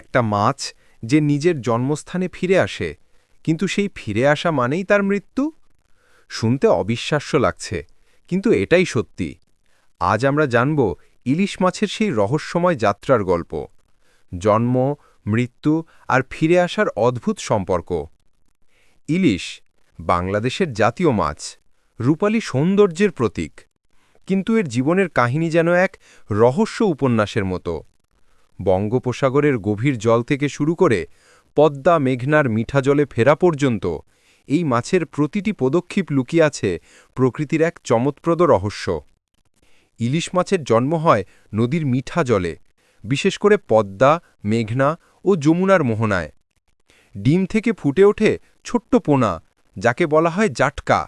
একটা মাছ যে নিজের জন্মস্থানে ফিরে আসে, কিন্তু সেই ফিরে আসা মানেই তার মৃত্যু? শুনতে অবিশ্বাস্য লাগছে, কিন্তু এটাই সত্যি। আজ আমরা জানব ইলিশ মাছের সেই রহস্যময় যাত্রার গল্প, জন্ম, মৃত্যু আর ফিরে আসার অদ্ভুত সম্পর্ক। ইলিশ বাংলাদেশের জাতীয় মাছ, রূপালী সৌন্দর্যের প্রতীক, কিন্তু এর জীবনের কাহিনী যেন এক রহস্য উপন্যাসের মতো। বঙ্গোপসাগরের গভীর জল থেকে শুরু করে পদ্মা মেঘনার মিঠা জলে ফেরা পর্যন্ত এই মাছের প্রতিটি পদক্ষেপ লুকিয়ে আছে প্রকৃতির এক চমৎপ্রদ রহস্য। ইলিশ মাছের জন্ম হয় নদীর মিঠা জলে বিশেষ করে পদ্মা, মেঘনা ও যমুনার মোহনায়। ডিম থেকে ফুটে ওঠে ছোট্ট পোনা, যাকে বলা হয় জাটকা।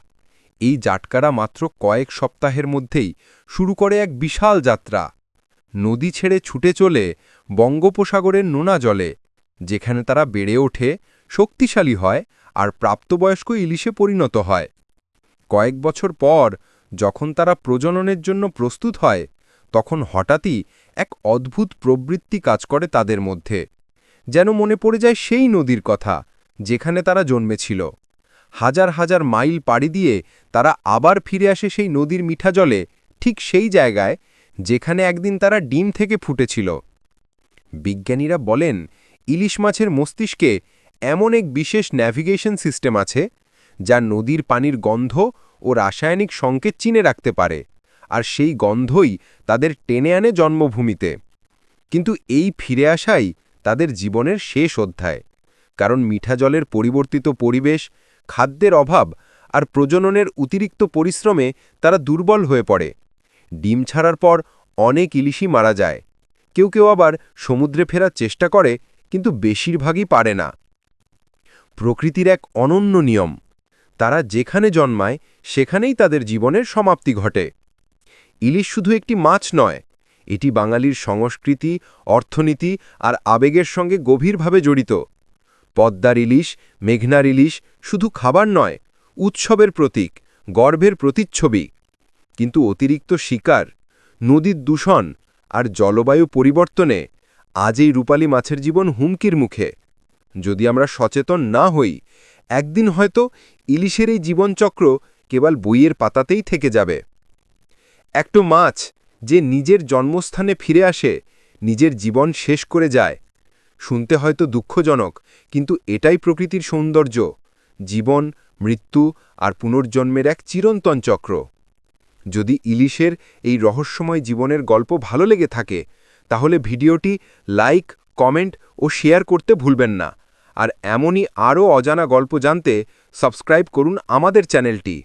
এই জাটকারা মাত্র কয়েক সপ্তাহের মধ্যেই শুরু করে এক বিশাল যাত্রা। নদী ছেড়ে ছুটে চলে বঙ্গোপসাগরের নোনা জলে, যেখানে তারা বেড়ে ওঠে, শক্তিশালী হয় আর প্রাপ্তবয়স্ক ইলিশে পরিণত হয়। কয়েক বছর পর যখন তারা প্রজননের জন্য প্রস্তুত হয়, তখন হঠাৎই এক অদ্ভুত প্রবৃত্তি কাজ করে তাদের মধ্যে। যেন মনে পড়ে যায় সেই নদীর কথা, যেখানে তারা জন্মেছিল। হাজার হাজার মাইল পাড়ি দিয়ে তারা আবার ফিরে আসে সেই নদীর মিঠা জলে, ঠিক সেই জায়গায় যেখানে একদিন তারা ডিম থেকে ফুটেছিল। বিজ্ঞানীরা বলেন, ইলিশ মাছের মস্তিষ্কে এমন এক বিশেষ ন্যাভিগেশন সিস্টেম আছে, যা নদীর পানির গন্ধ ও রাসায়নিক সংকেত চিনে রাখতে পারে, আর সেই গন্ধই তাদের টেনে আনে জন্মভূমিতে। কিন্তু এই ফিরে আসাই তাদের জীবনের শেষ অধ্যায়, কারণ মিঠা জলের পরিবর্তিত পরিবেশ, খাদ্যের অভাব আর প্রজননের অতিরিক্ত পরিশ্রমে তারা দুর্বল হয়ে পড়ে। ডিম ছাড়ার পর অনেক ইলিশই মারা যায়। কেউ কেউ আবার সমুদ্রে ফেরার চেষ্টা করে, কিন্তু বেশিরভাগই পারে না। প্রকৃতির এক অনন্য নিয়ম, তারা যেখানে জন্মায়, সেখানেই তাদের জীবনের সমাপ্তি ঘটে। ইলিশ শুধু একটি মাছ নয়, এটি বাঙালির সংস্কৃতি, অর্থনীতি আর আবেগের সঙ্গে গভীরভাবে জড়িত। পদ্মার ইলিশ, মেঘনার ইলিশ শুধু খাবার নয়, উৎসবের প্রতীক, গর্ভের প্রতিচ্ছবি। কিন্তু অতিরিক্ত শিকার, নদীর দূষণ আর জলবায়ু পরিবর্তনে আজ এই রূপালী মাছের জীবন হুমকির মুখে। যদি আমরা সচেতন না হই, একদিন হয়তো ইলিশের এই জীবনচক্র কেবল বইয়ের পাতাতেই থেকে যাবে। একটু মাছ যে নিজের জন্মস্থানে ফিরে আসে, নিজের জীবন শেষ করে যায়, শুনতে হয়তো দুঃখজনক, কিন্তু এটাই প্রকৃতির সৌন্দর্য, জীবন, মৃত্যু আর পুনর্জন্মের এক চিরন্তন চক্র। যদি ইলিশের এই রহস্যময় জীবনের গল্প ভালো লেগে থাকে, তাহলে ভিডিওটি লাইক, কমেন্ট ও শেয়ার করতে ভুলবেন না। আর এমনই আরও অজানা গল্প জানতে সাবস্ক্রাইব করুন আমাদের চ্যানেলটি।